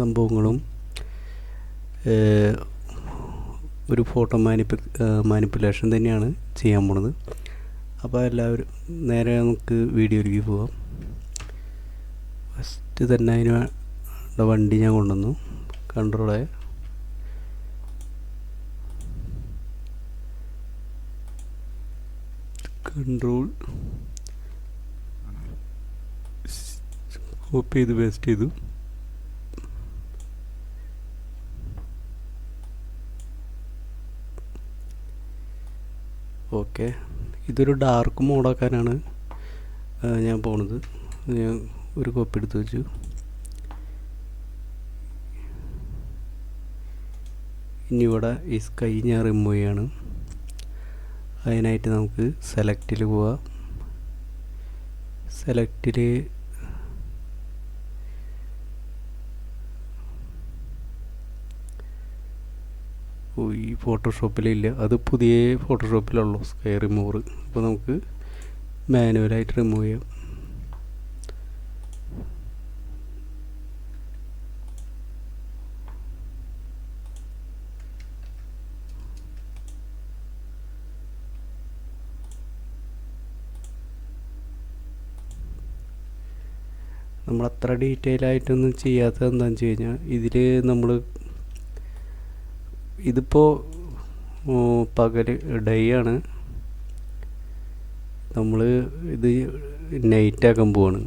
സംഭവങ്ങളും ഒരു photo മാനിപ്പ് manipulation തന്നെയാണ് ചെയ്യാൻ പോണത്. അപ്പോൾ എല്ലാവരും നേരെ നമുക്ക് വീഡിയോയിലേക്ക് പോവാം. ഫസ്റ്റ് തന്നെ അതിന് വണ്ടി ഞാൻ കൊണ്ടുവന്നു. കൺട്രോളെ കൺട്രോൾ കോപ്പി ചെയ്ത് പേസ്റ്റ് ചെയ്തു. ഓക്കെ. ഇതൊരു ഡാർക്ക് മോഡാക്കാനാണ് ഞാൻ പോണത്. ഞാൻ ഒരു കോപ്പി എടുത്ത് വെച്ചു. ഇനി ഇവിടെ ഈ സ്കൈ ഞാൻ റിമൂവ് ചെയ്യാണ്. അതിനായിട്ട് നമുക്ക് സെലക്റ്റിൽ പോവാം. സെലക്റ്റിൽ ഈ ഫോട്ടോഷോപ്പിലില്ല അത് പുതിയ ഫോട്ടോഷോപ്പിലുള്ളൂ സ്ക്വയർ റിമൂവർ അപ്പോൾ നമുക്ക് മാനുവലായിട്ട് റിമൂവ് ചെയ്യാം. നമ്മൾ അത്ര ഡീറ്റെയിൽ ആയിട്ടൊന്നും ചെയ്യാത്തത് എന്താണെന്ന് വെച്ച് കഴിഞ്ഞാൽ ഇതിൽ നമ്മൾ ഇതിപ്പോൾ പകൽ ഡേ ആണ്. നമ്മൾ ഇത് നൈറ്റ് ആക്കാൻ പോവാണ്.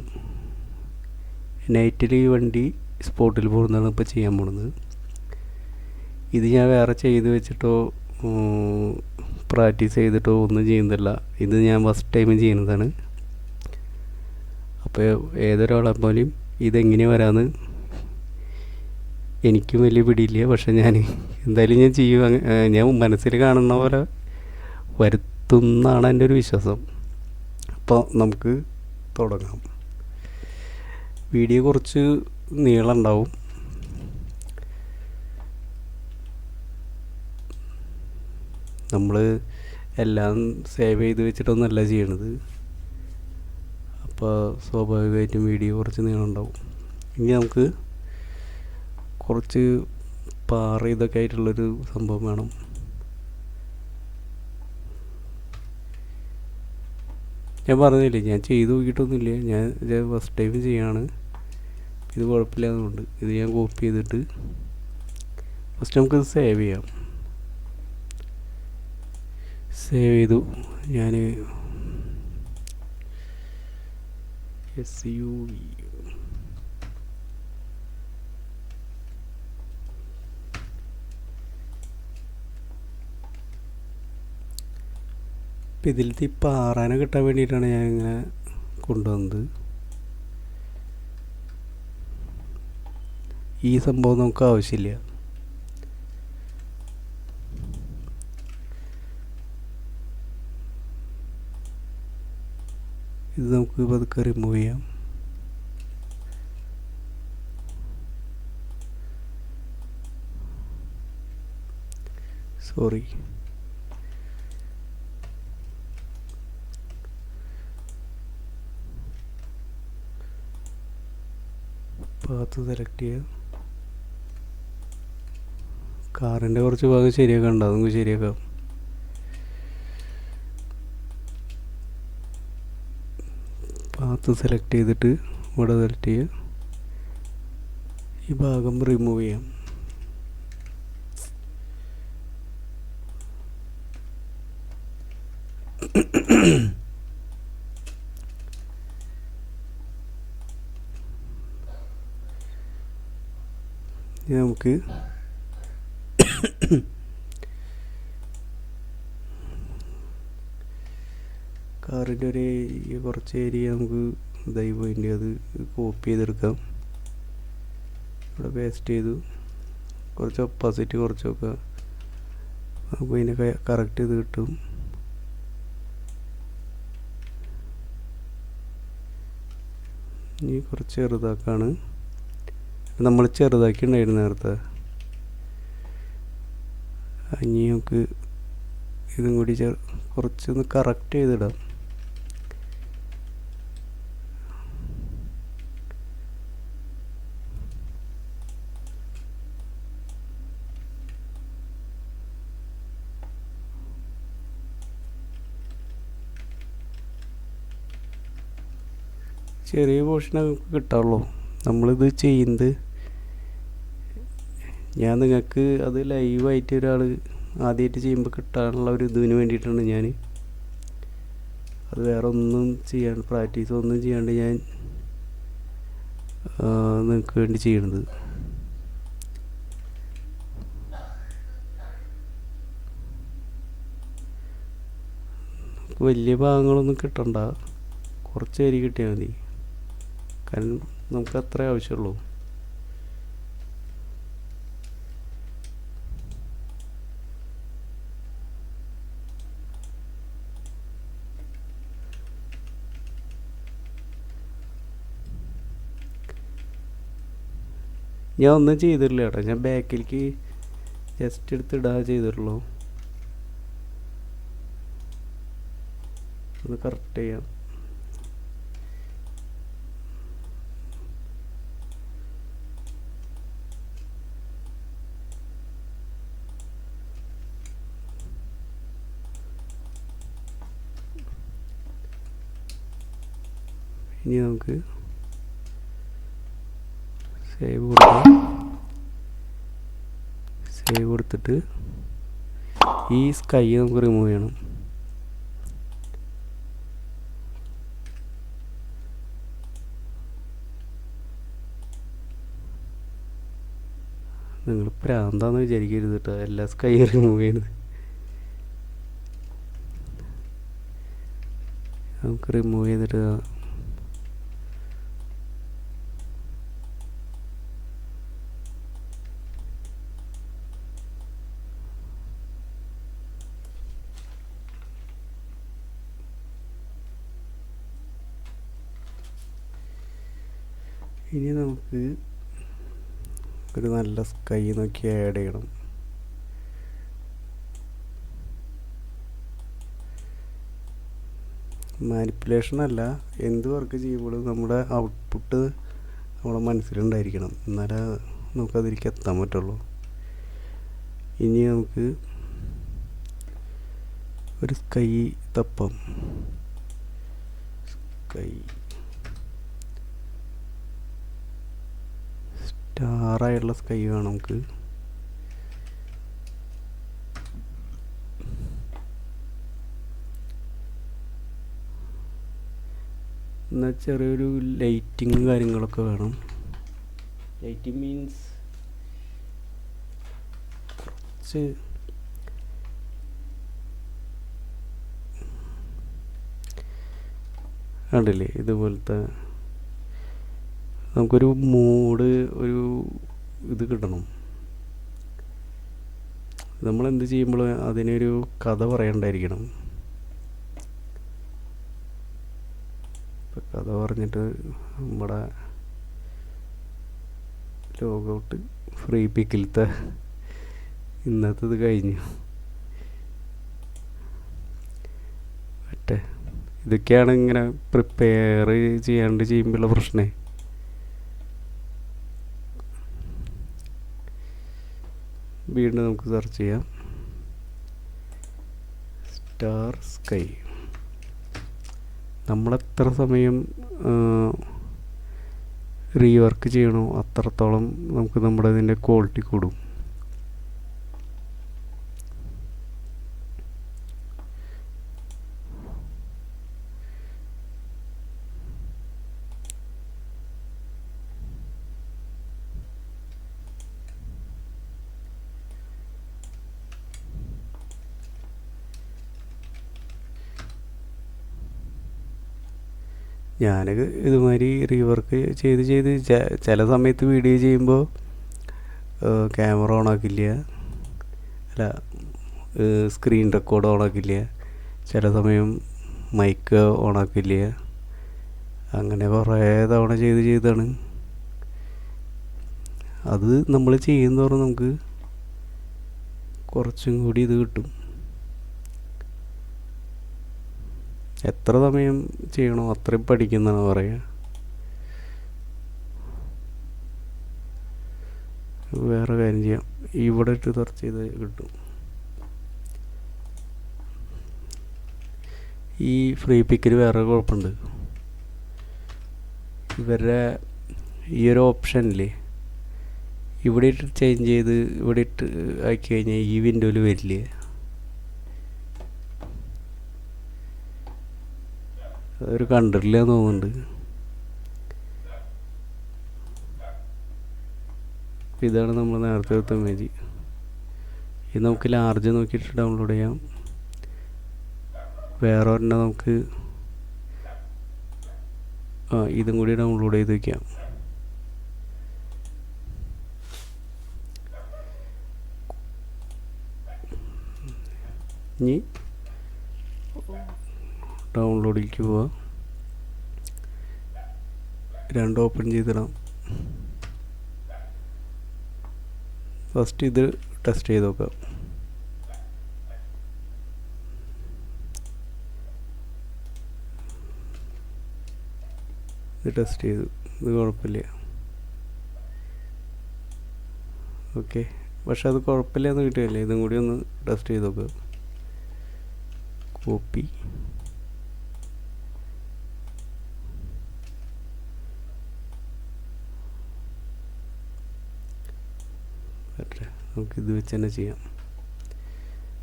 നൈറ്റിൽ ഈ വണ്ടി സ്പോട്ടിൽ പോകുന്നതാണ് ഇപ്പോൾ ചെയ്യാൻ പോണത്. ഇത് ഞാൻ വേറെ ചെയ്ത് വെച്ചിട്ടോ പ്രാക്ടീസ് ചെയ്തിട്ടോ ഒന്നും ചെയ്യുന്നില്ല ഇത് ഞാൻ ഫസ്റ്റ് ടൈം ചെയ്യുന്നതാണ്. അപ്പോൾ ഏതൊരാളെ പോലെയും ഇതെങ്ങനെ വരാമെന്ന് എനിക്കും വലിയ പിടിയില്ല. പക്ഷെ ഞാൻ എന്തായാലും ഞാൻ ചെയ്യും. ഞാൻ മനസ്സിൽ കാണുന്ന പോലെ വരുത്തുന്നാണ് എന്റെ ഒരു വിശ്വാസം. അപ്പോൾ നമുക്ക് തുടങ്ങാം. വീഡിയോ കുറച്ച് നീളം ഉണ്ടാവും. നമ്മൾ എല്ലാം സേവ് ചെയ്ത് വെച്ചിട്ടൊന്നല്ല ചെയ്യണത്. അപ്പോൾ സ്വാഭാവികമായിട്ടും വീഡിയോ കുറച്ച് നീളം ഉണ്ടാവും. ഇനി നമുക്ക് കുറച്ച് പാറ ഇതൊക്കെ ആയിട്ടുള്ളൊരു സംഭവം വേണം. ഞാൻ പറഞ്ഞില്ലേ ഞാൻ ചെയ്ത് നോക്കിയിട്ടൊന്നുമില്ല. ഞാൻ ഫസ്റ്റ് ടൈം ചെയ്യാണ്. ഇത് കുഴപ്പമില്ലാതുകൊണ്ട് ഇത് ഞാൻ കോപ്പി ചെയ്തിട്ട് ഫസ്റ്റ് നമുക്കിത് സേവ് ചെയ്യാം. സേവ് ചെയ്തു. ഞാൻ എസ് യു വി ഇപ്പം ഇതിലത്തെ ഈ പാറാനെ കിട്ടാൻ വേണ്ടിയിട്ടാണ് ഞാൻ ഇങ്ങനെ കൊണ്ടുവന്നത്. ഈ സംഭവം നമുക്ക് ആവശ്യമില്ല. ഇത് നമുക്ക് പതുക്കെ റിമൂവ് ചെയ്യാം. സോറി പാത്ത് സെലക്ട് ചെയ്യുക കാറിന്റെ കുറച്ച് ഭാഗം ശരിയാക്കണ്ട അത് നമുക്ക് ശരിയാക്കാം. പാത്ത് സെലക്ട് ചെയ്തിട്ട് ഇവിടെ സെലക്ട് ചെയ്യുക ഈ ഭാഗം റിമൂവ് ചെയ്യാം ഇനി നമുക്ക് കാറിന്റെ ഒരു കുറച്ച് ഏരിയ നമുക്ക് ഇതായി പോയിന്റ് അത് കോപ്പി ചെയ്തെടുക്കാം. ഇവിടെ പേസ്റ്റ് ചെയ്തു. കുറച്ച് ഒപ്പാസിറ്റി കുറച്ച് നോക്കുക നമുക്ക് ഇതിനെ കറക്റ്റ് ചെയ്ത് കിട്ടും. ഇനി കുറച്ച് ചെറുതാക്കാണ്. നമ്മൾ ചെറുതാക്കി ഉണ്ടായിരുന്നു നേരത്തെ. ഇനി നമുക്ക് ഇതും കൂടി ചേർ കുറച്ചൊന്ന് കറക്റ്റ് ചെയ്തിടാം. ചെറിയ പോർഷനൊക്കെ കിട്ടാറുള്ളൂ നമ്മളിത് ചെയ്യുന്നത് ഞാൻ നിങ്ങൾക്ക് അത് ലൈവായിട്ട് ഒരാൾ ആദ്യമായിട്ട് ചെയ്യുമ്പോൾ കിട്ടാനുള്ള ഒരു ഇതിന് വേണ്ടിയിട്ടാണ് ഞാൻ. അത് വേറെ ഒന്നും ചെയ്യാണ്ട് പ്രാക്ടീസ് ഒന്നും ചെയ്യാണ്ട് ഞാൻ നിങ്ങൾക്ക് വേണ്ടി ചെയ്യണത്. വലിയ ഭാഗങ്ങളൊന്നും കിട്ടണ്ട. കുറച്ച് അരി കിട്ടിയാൽ മതി. കാരണം നമുക്ക് അത്രേ ആവശ്യമുള്ളൂ ഞാൻ ഒന്നും ചെയ്തിട്ടില്ല കേട്ടോ. ഞാൻ ബാക്കിലേക്ക് ജസ്റ്റ് എടുത്ത് ഇടാ ചെയ്തിട്ടുള്ളൂ. ഒന്ന് കറക്റ്റ് ചെയ്യാം. ഇനി നമുക്ക് സേവ് കൊടുക്കുക സേവ് കൊടുത്തിട്ട് ഈ സ്കൈ നമുക്ക് റിമൂവ് ചെയ്യണം. നിങ്ങൾ പ്രാന്താന്ന് വിചാരിക്കരുത് കേട്ടോ എല്ലാ സ്കൈ റിമൂവ് ചെയ്യണത് നമുക്ക് റിമൂവ് ചെയ്തിട്ട് ഇനി നമുക്ക് നല്ല സ്കൈ നോക്കി ആഡ് ചെയ്യണം. മാനിപ്പുലേഷൻ അല്ല എന്ത് വർക്ക് ചെയ്യുമ്പോഴും നമ്മുടെ ഔട്ട്പുട്ട് നമ്മുടെ മനസ്സിലുണ്ടായിരിക്കണം. എന്നാലേ നമുക്കതിലേക്ക് എത്താൻ പറ്റുള്ളൂ. ഇനി നമുക്ക് ഒരു സ്കൈ തപ്പം. സ്കൈ സ്റ്റാറായുള്ള സ്കൈ വേണം നമുക്ക്. എന്നാൽ ചെറിയൊരു ലൈറ്റിങ് കാര്യങ്ങളൊക്കെ വേണം. ലൈറ്റിംഗ് മീൻസ് കുറച്ച് കണ്ടില്ലേ ഇതുപോലത്തെ നമുക്കൊരു മൂഡ് ഒരു ഇത് കിട്ടണം. നമ്മൾ എന്ത് ചെയ്യുമ്പോൾ അതിനൊരു കഥ പറയണ്ടായിരിക്കണം. ഇപ്പം കഥ പറഞ്ഞിട്ട് നമ്മുടെ ലോകൗട്ട് ഫ്രീ പിക്കിലത്തെ ഇന്നത്തേത് കഴിഞ്ഞു. മറ്റേ ഇതൊക്കെയാണ് ഇങ്ങനെ പ്രിപ്പയർ ചെയ്യാണ്ട് ചെയ്യുമ്പോഴുള്ള പ്രശ്നമേ വീണ്ടും നമുക്ക് സെർച്ച് ചെയ്യാം. സ്റ്റാർ സ്കൈ നമ്മളെത്ര സമയം റീവർക്ക് ചെയ്യണോ അത്രത്തോളം നമുക്ക് നമ്മുടെ ഇതിന്റെ ക്വാളിറ്റി കൂടും. ഞാൻ ഇതുമാതിരി റീവർക്ക് ചെയ്ത് ചെയ്ത് ചില സമയത്ത് വീഡിയോ ചെയ്യുമ്പോൾ ക്യാമറ ഓണാക്കില്ല അല്ല സ്ക്രീൻ റെക്കോർഡ് ഓൺ ആക്കില്ല. ചില സമയം മൈക്ക് ഓണാക്കില്ല അങ്ങനെ കുറേ തവണ ചെയ്ത് ചെയ്താണ്. അത് നമ്മൾ ചെയ്യുന്നതോറും നമുക്ക് കുറച്ചും കൂടി ഇത് കിട്ടും. എത്ര സമയം ചെയ്യണോ അത്രയും പഠിക്കുന്നതാണ് പറയുക. വേറെ കാര്യം ചെയ്യാം. ഇവിടെ ഇട്ട് സെർച്ച് ചെയ്ത് കിട്ടും. ഈ ഫ്രീ പിക്കിൽ വേറെ കുഴപ്പമുണ്ട്. ഇവരുടെ ഈ ഒരു ഓപ്ഷനില്ലേ ഇവിടെ ഇട്ട് ചേഞ്ച് ചെയ്ത് ഇവിടെ ഇട്ട് ആക്കി കഴിഞ്ഞാൽ ഈ വിൻഡോയിൽ വരില്ലേ? അതൊരു കണ്ടിട്ടില്ല തോന്നുന്നുണ്ട്. അപ്പോൾ ഇതാണ് നമ്മൾ നേരത്തെ എടുത്ത ഇമേജ് ഇത് നമുക്ക് ലാർജ് നോക്കിയിട്ട് ഡൗൺലോഡ് ചെയ്യാം. വേറെ ഒരെണ്ണം നമുക്ക് ആ ഇതും കൂടി ഡൗൺലോഡ് ചെയ്ത് വയ്ക്കാം ഇനി ഡൗൺലോഡിലേക്ക് പോവാം. രണ്ട് ഓപ്പൺ ചെയ്തിടാം. ഫസ്റ്റ് ഇത് ടെസ്റ്റ് ചെയ്ത് നോക്കാം. ഇത് ടെസ്റ്റ് ചെയ്തു. ഇത് കുഴപ്പമില്ല. ഓക്കെ പക്ഷെ അത് കുഴപ്പമില്ല എന്ന് കിട്ടുകയല്ലേ. ഇതും കൂടി ഒന്ന് ടെസ്റ്റ് ചെയ്ത് നോക്കുക കോപ്പി പറ്റേ നമുക്കിത് വെച്ച് തന്നെ ചെയ്യാം.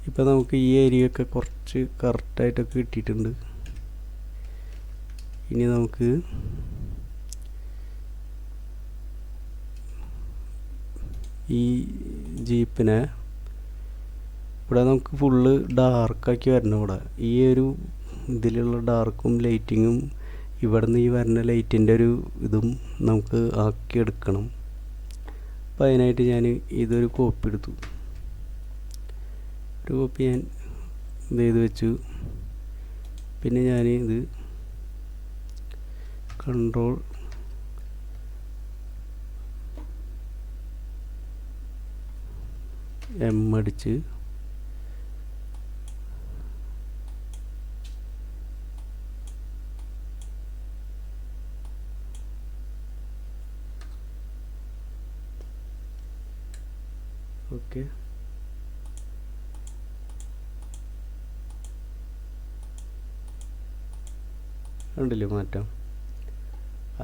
ഇപ്പം നമുക്ക് ഈ ഏരിയ ഒക്കെ കുറച്ച് കറക്റ്റായിട്ടൊക്കെ കിട്ടിയിട്ടുണ്ട്. ഇനി നമുക്ക് ഈ ജീപ്പിനെ ഇവിടെ നമുക്ക് ഫുള്ള് ഡാർക്കാക്കി വരണം ഇവിടെ. ഈ ഒരു ഇതിലുള്ള ഡാർക്കും ലൈറ്റിങ്ങും ഇവിടെ നിന്ന് ഈ വരുന്ന ലൈറ്റിന്റെ ഒരു ഇതും നമുക്ക് ആക്കി അപ്പം അതിനായിട്ട് ഞാൻ ഇതൊരു കോപ്പി എടുത്തു. ഒരു കോപ്പി ഞാൻ ഇത് ചെയ്ത് വെച്ചു. പിന്നെ ഞാൻ ഇത് കൺട്രോൾ എം അടിച്ച് ഓക്കെ ഉണ്ടല്ലോ മാറ്റം.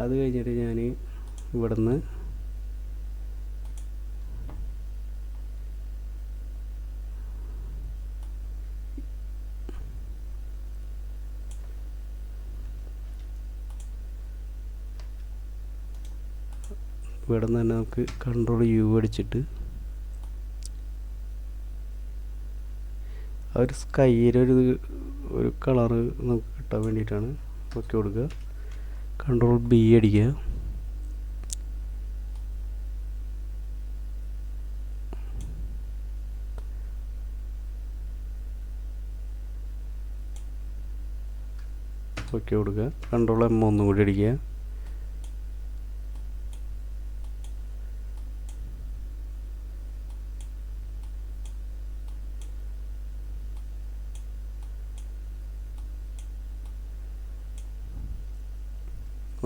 അത് കഴിഞ്ഞിട്ട് ഞാൻ ഇവിടുന്ന് ഇവിടെ നിന്ന് തന്നെ നമുക്ക് കൺട്രോൾ യു അടിച്ചിട്ട് ഒരു സ്കൈയിലൊരു ഒരു കളറ് നമുക്ക് കിട്ടാൻ വേണ്ടിയിട്ടാണ്. നോക്കി കൊടുക്കുക. കൺട്രോൾ ബി അടിക്കുക. ഓക്കെ കൊടുക്കുക. കൺട്രോൾ എം ഒന്നും കൂടി അടിക്കുക.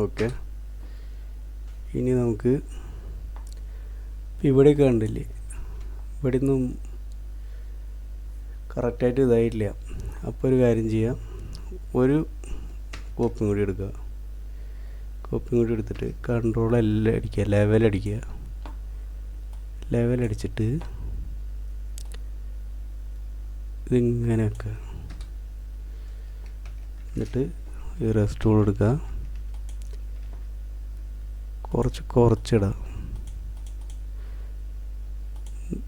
ഓക്കെ. ഇനി നമുക്ക് ഇവിടെ കണ്ടില്ലേ? ഇവിടെ നിന്നും കറക്റ്റായിട്ട് ഇതായിട്ടില്ല. അപ്പോൾ ഒരു കാര്യം ചെയ്യാം. ഒരു കോപ്പിയും കൂടി എടുക്കുക. കോപ്പിയും കൂടി എടുത്തിട്ട് കൺട്രോൾ എല്ലാം അടിക്കുക. ലെവൽ അടിക്കുക. ലെവൽ അടിച്ചിട്ട് ഇതിങ്ങനെ വെക്കുക എന്നിട്ട് ഈ റെസ്റ്റ് എടുക്കുക. കുറച്ച് കുറച്ചിടാം.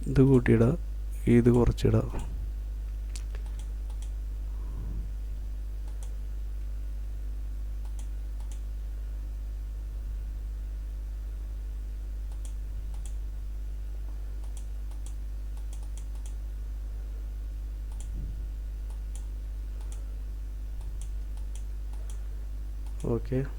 ഇത് കൂട്ടിയിടാം ഇത് കുറച്ചിടാം. ഓക്കെ.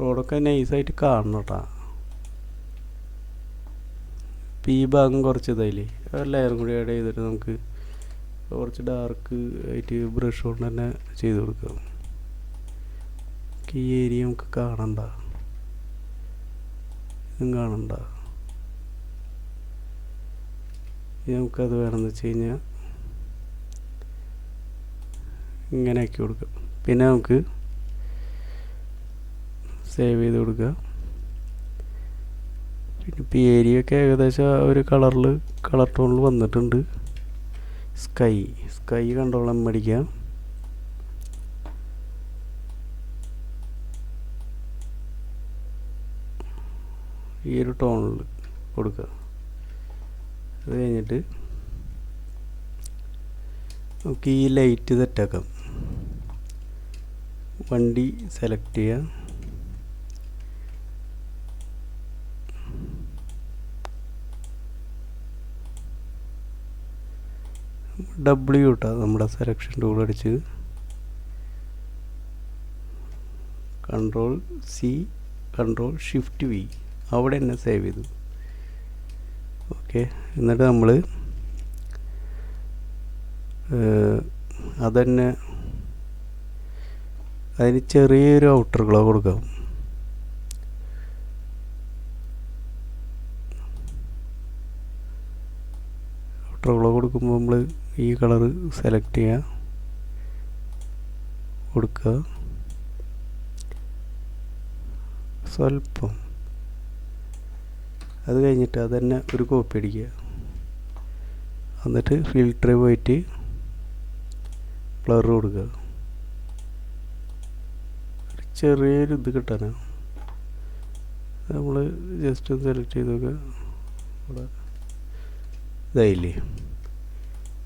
റോഡൊക്കെ നൈസായിട്ട് കാണണം കേട്ടോ ഇപ്പം ഈ ഭാഗം കുറച്ച് ഇതായില്ലേ ലെയറും കൂടി ആഡ് ചെയ്തിട്ട് നമുക്ക് കുറച്ച് ഡാർക്ക് ആയിട്ട് ബ്രഷ് കൊണ്ട് തന്നെ ചെയ്ത് കൊടുക്കാം. ഈ ഏരിയ നമുക്ക് കാണണ്ട? ഇതും കാണണ്ട? നമുക്കത് വേണമെന്ന് വെച്ച് കഴിഞ്ഞാൽ ഇങ്ങനെ ആക്കി കൊടുക്കാം. പിന്നെ നമുക്ക് സേവ് ചെയ്ത് കൊടുക്കുക. പിന്നെ ഇപ്പോൾ ഏരിയൊക്കെ ഏകദേശം ഒരു കളറിൽ കളർ ടോണിൽ വന്നിട്ടുണ്ട്. സ്കൈ സ്കൈ കൺട്രോൾ എം അടിക്കാം ഈ ഒരു ടോണിൽ കൊടുക്കുക. അത് കഴിഞ്ഞിട്ട് നമുക്ക് ഈ ലൈറ്റ് സെറ്റാക്കാം വണ്ടി സെലക്ട് ചെയ്യുക. ഡബ്ല്യു ഇട്ടാ നമ്മുടെ സെലക്ഷൻ ടൂൾ അടിച്ച് control C control shift V അവിടെ തന്നെ സേവ് ചെയ്തു. ഓക്കെ എന്നിട്ട് നമ്മൾ അതന്നെ അതിന് ചെറിയൊരു ഔട്ടർ ഗ്ലോ കൊടുക്കാം. ഔട്ടർ കളർ കൊടുക്കുമ്പോൾ നമ്മൾ ഈ കളർ സെലക്ട് ചെയ്യുക കൊടുക്കുക സ്വല്പം. അത് കഴിഞ്ഞിട്ട് അത് തന്നെ ഒരു കോപ്പി അടിക്കുക എന്നിട്ട് ഫിൽറ്റർ പോയിട്ട് ബ്ലർ കൊടുക്കുക ഒരു ചെറിയൊരു ഇത് കിട്ടാനാണ് നമ്മൾ ജസ്റ്റ് ഒന്ന് സെലക്ട് ചെയ്ത് നോക്കുക ഇവിടെ ഇതായില്ലേ?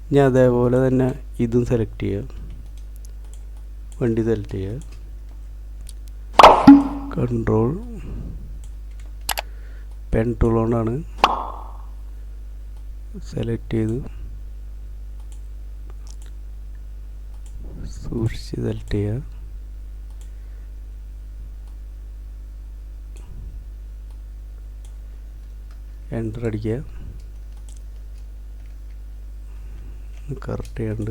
ഇനി അതേപോലെ തന്നെ ഇതും സെലക്ട് ചെയ്യുക വണ്ടി സെലക്ട് ചെയ്യുക കൺട്രോൾ പെൻ ടൂൾ കൊണ്ടാണ് സെലക്ട് ചെയ്ത്. സൂക്ഷിച്ച് സെലക്ട് ചെയ്യുക എന്റർ അടിക്കുക. കറക്റ്റ് ചെയ്യാണ്ട്.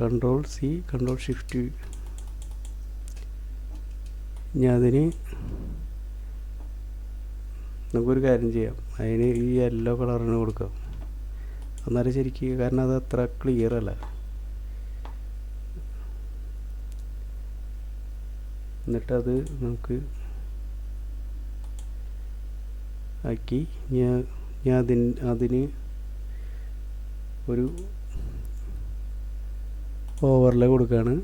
കൺട്രോൾ സി കൺട്രോൾ ഷിഫ്റ്റ് ഇനി അതിന് നമുക്കൊരു കാര്യം ചെയ്യാം. അതിന് ഈ യെല്ലോ കളറിന് കൊടുക്കാം. എന്നാലും ശരിക്കും കാരണം അത് അത്ര ക്ലിയർ അല്ല. എന്നിട്ടത് നമുക്ക് ആക്കി. ഞാൻ ഞാൻ അതിന് അതിന് ഒരു ഓവർലേ കൊടുക്കുകയാണ്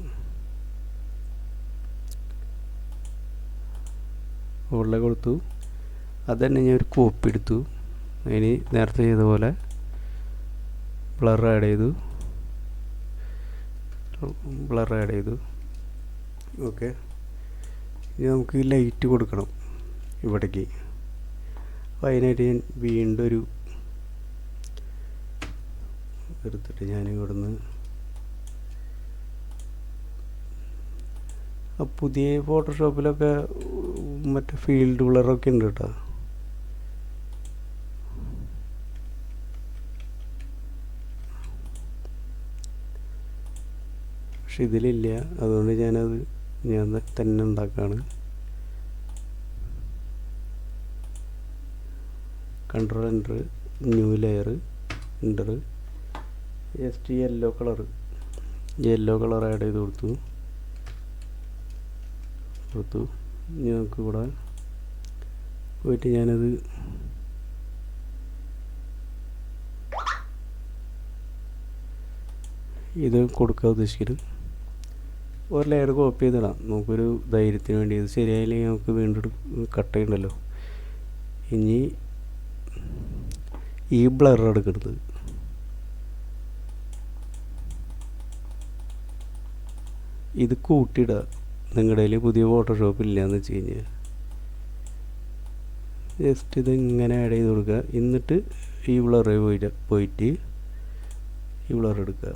ഓവർലേ കൊടുത്തു. അത് തന്നെ ഞാൻ ഒരു കോപ്പി എടുത്തു. അതിന് നേരത്തെ ചെയ്ത പോലെ ബ്ലർ ആഡ് ചെയ്തു. ബ്ലർ ആഡ് ചെയ്തു. ഓക്കെ ഇനി നമുക്ക് ലൈറ്റ് കൊടുക്കണം ഇവിടേക്ക്. അപ്പോൾ അതിനായിട്ട് ഞാൻ വീണ്ടും ഒരു എടുത്തിട്ട് ഞാൻ ഇവിടുന്ന് പുതിയ ഫോട്ടോഷോപ്പിലൊക്കെ മറ്റേ ഫീൽഡ് ബ്ലറൊക്കെ ഉണ്ട് കേട്ടോ. പക്ഷെ ഇതിലില്ല. അതുകൊണ്ട് ഞാനത് ഞാൻ തന്നെ ഉണ്ടാക്കുകയാണ് control enter new layer enter just yellow colour yellow colour add ചെയ്ത് കൊടുത്തു. കൊടുത്തു. ഇനി നമുക്ക് ഇവിടെ പോയിട്ട് ഞാനത് ഇത് കൊടുക്കാൻ ഉദ്ദേശിക്കുന്നത് ഒരു ലെയർ കോപ്പി ചെയ്തിടാം. നമുക്കൊരു ധൈര്യത്തിന് വേണ്ടി. ഇത് ശരിയായില്ലെങ്കിൽ നമുക്ക് വീണ്ടും കട്ട് ചെയ്യണ്ടല്ലോ. ഇനി ഈ ബ്ലർ എടുക്കരുത്. ഇത് കൂട്ടിയിടുക നിങ്ങളുടെ കയ്യിൽ പുതിയ ഫോട്ടോഷോപ്പ് ഇല്ലയെന്ന് വെച്ച് കഴിഞ്ഞാൽ ജസ്റ്റ് ഇത് ഇങ്ങനെ ആഡ് ചെയ്ത് കൊടുക്കുക. എന്നിട്ട് ഈ ബ്ലർ പോയിട്ട് പോയിട്ട് ഈ ബ്ലർ എടുക്കുക.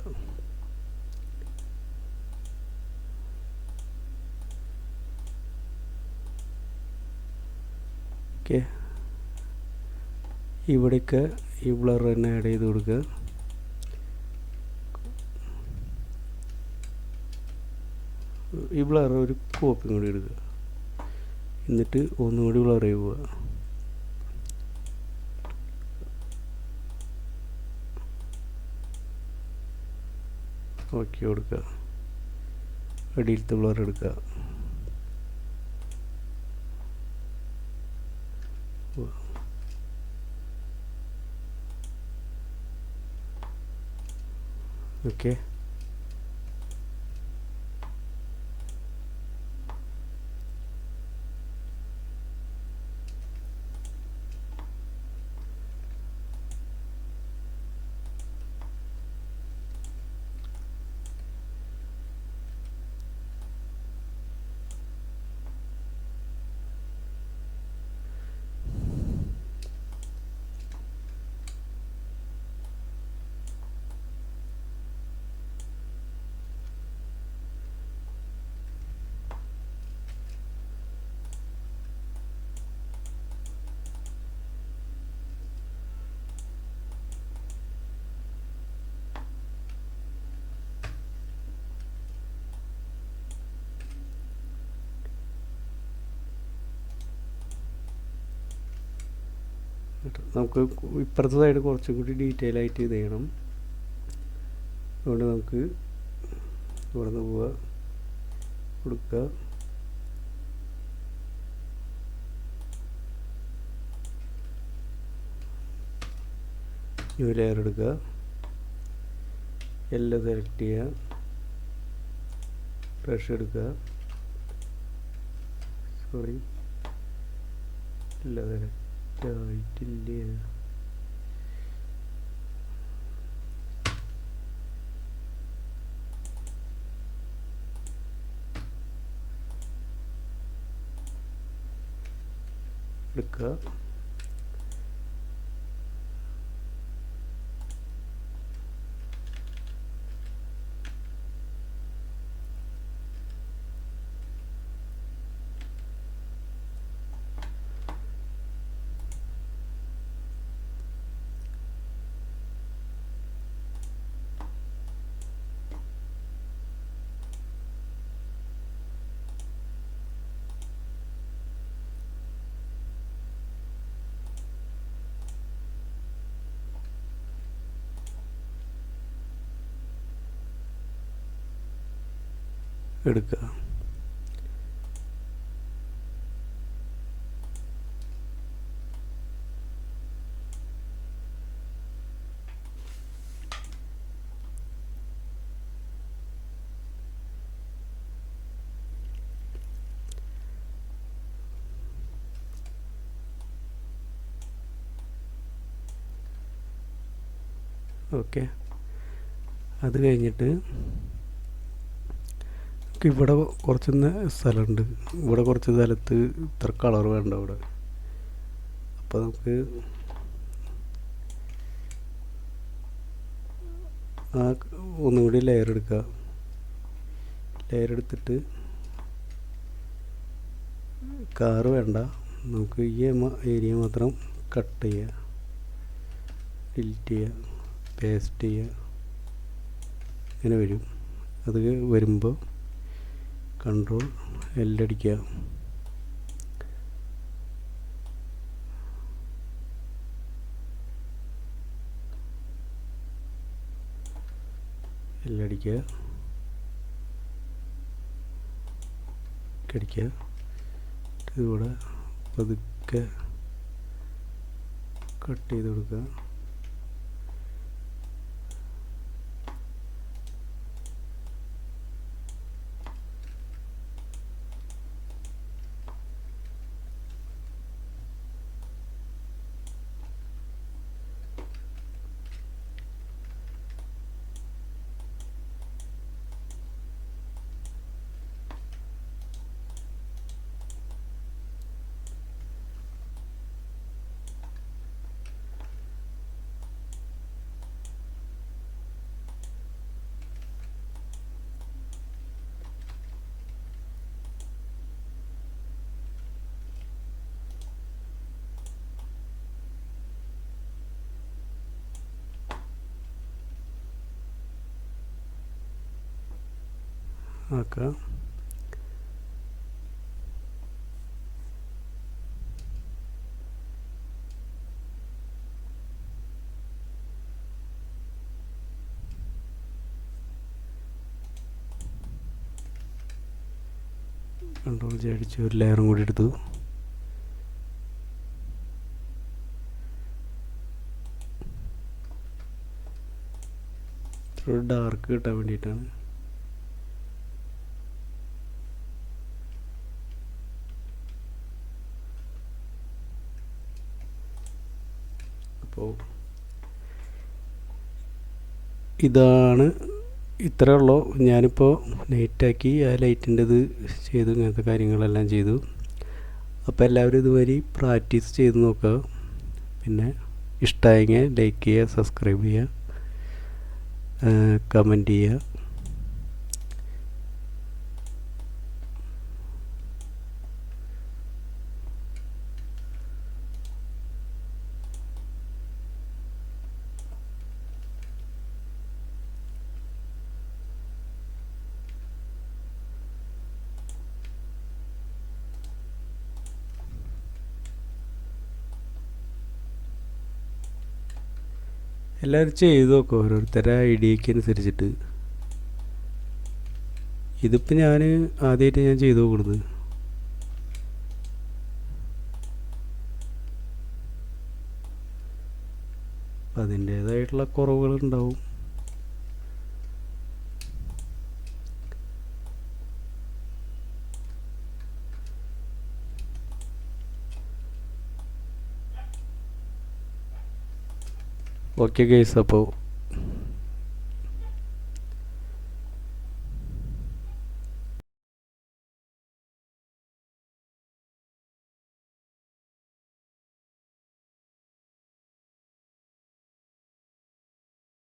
ഓക്കെ. ഇവിടേക്ക് ഈ ബ്ലർ തന്നെ ആഡ് ചെയ്ത് കൊടുക്കുക ഈ ബ്ലർ ഒരു കോപ്പി കൂടി എടുക്കുക എന്നിട്ട് ഒന്നുകൂടി ബ്ലർ ചെയ്യുക ഓക്കെ കൊടുക്കുക അടിയിലത്തെ ബ്ലർ എടുക്കുക ഓക്കെ നമുക്ക് ഇപ്പുറത്തെ കുറച്ചും കൂടി ഡീറ്റെയിൽ ആയിട്ട് ഇത് ചെയ്യണം. അതുകൊണ്ട് നമുക്ക് ഇവിടെ നിന്ന് പോവുക കൊടുക്കുക. ന്യൂ ലെയർ എടുക്കുക. എല്ലാം സെലക്ട് ചെയ്യുക. ബ്രഷ് എടുക്കുക. സോറി എല്ലാം സെലക്ട് ആയിട്ടില്ല എടുക്കുക എടുക്കുക. ഓക്കെ. അത് കഴിഞ്ഞിട്ട് ഇവിടെ കുറച്ച് സ്ഥലമുണ്ട്. ഇവിടെ കുറച്ച് സ്ഥലത്ത് ഇത്ര കളർ വേണ്ട ഇവിടെ. അപ്പോൾ നമുക്ക് ആ ഒന്നുകൂടി ലെയർ എടുക്കുക ലെയർ എടുത്തിട്ട് കാറ് വേണ്ട. നമുക്ക് ഈ ഏരിയ മാത്രം കട്ട് ചെയ്യുക ഡിലീറ്റ് ചെയ്യുക പേസ്റ്റ് ചെയ്യുക ഇങ്ങനെ വരും. അത് വരുമ്പോൾ കൺട്രോൾ എല്ലടിക്കുക. എല്ലടിക്കുക. കടിക്കുക. ഇതിവിടെ പതുക്കെ കട്ട് ചെയ്ത് കൊടുക്കുക. ആക്കുക കൺട്രോൾ ജെ അടിച്ച് ഒരു ലെയറും കൂടി എടുത്തു. ഡാർക്ക് കിട്ടാൻ വേണ്ടിയിട്ടാണ്. ഇതാണ് ഇത്രേ ഉള്ളൂ. ഞാനിപ്പോൾ നൈറ്റാക്കി ആ ലൈറ്റിന്റെ ഇത് ചെയ്തു ഇങ്ങനത്തെ കാര്യങ്ങളെല്ലാം ചെയ്തു. അപ്പോൾ എല്ലാവരും ഇതുവരെ പ്രാക്ടീസ് ചെയ്ത് നോക്കുക. പിന്നെ ഇഷ്ടമായെങ്കിൽ ലൈക്ക് ചെയ്യുക സബ്സ്ക്രൈബ് ചെയ്യുക കമന്റ് ചെയ്യുക. എല്ലാവരും ചെയ്ത് നോക്കുക ഓരോരുത്തരുടെ ഐഡിയക്ക് അനുസരിച്ചിട്ട്. ഇതിപ്പോൾ ഞാൻ ആദ്യമായിട്ട് ഞാൻ ചെയ്തു നോക്കുന്നത് അതിന്റേതായിട്ടുള്ള കുറവുകൾ ഓക്കെ ഗൈസ് അപ്പോൾ